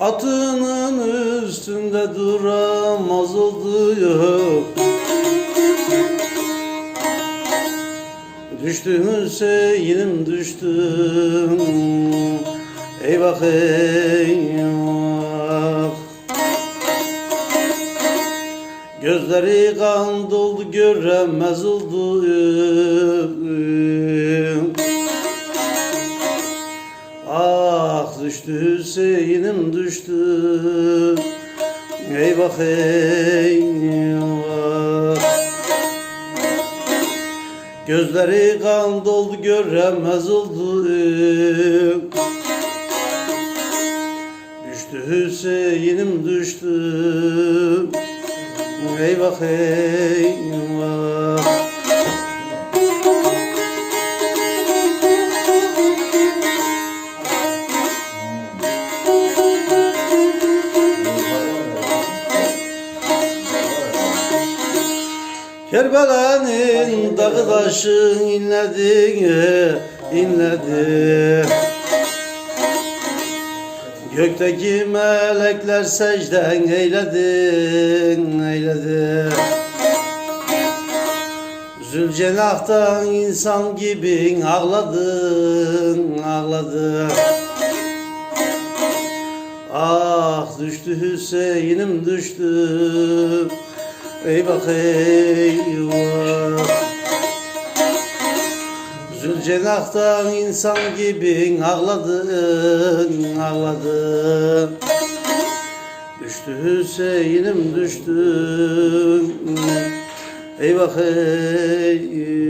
Atının üstünde duramaz oldu yok. Düştüm Hüseyin'im düştüm. Eyvah eyvah Gözleri kan doldu göremez oldu Ah düştü Hüseyin'im düştü. Eyvah eyvah. Gözleri kan doldu göremez oldu. Düştü Hüseyin'im düştü. Eyvah eyvah Kerbela'nın dağı taşı inledi, inledi. Gökteki melekler secden eyledi, eyledi. Zülcenah'tan insan gibi ağladın, ağladın Ah düştü Hüseyin'im düştü Eyvah eyvah Zülcenah'tan insan gibi ağladın, ağladın. Düştü Hüseyin'im düştü. Eyvah eyvah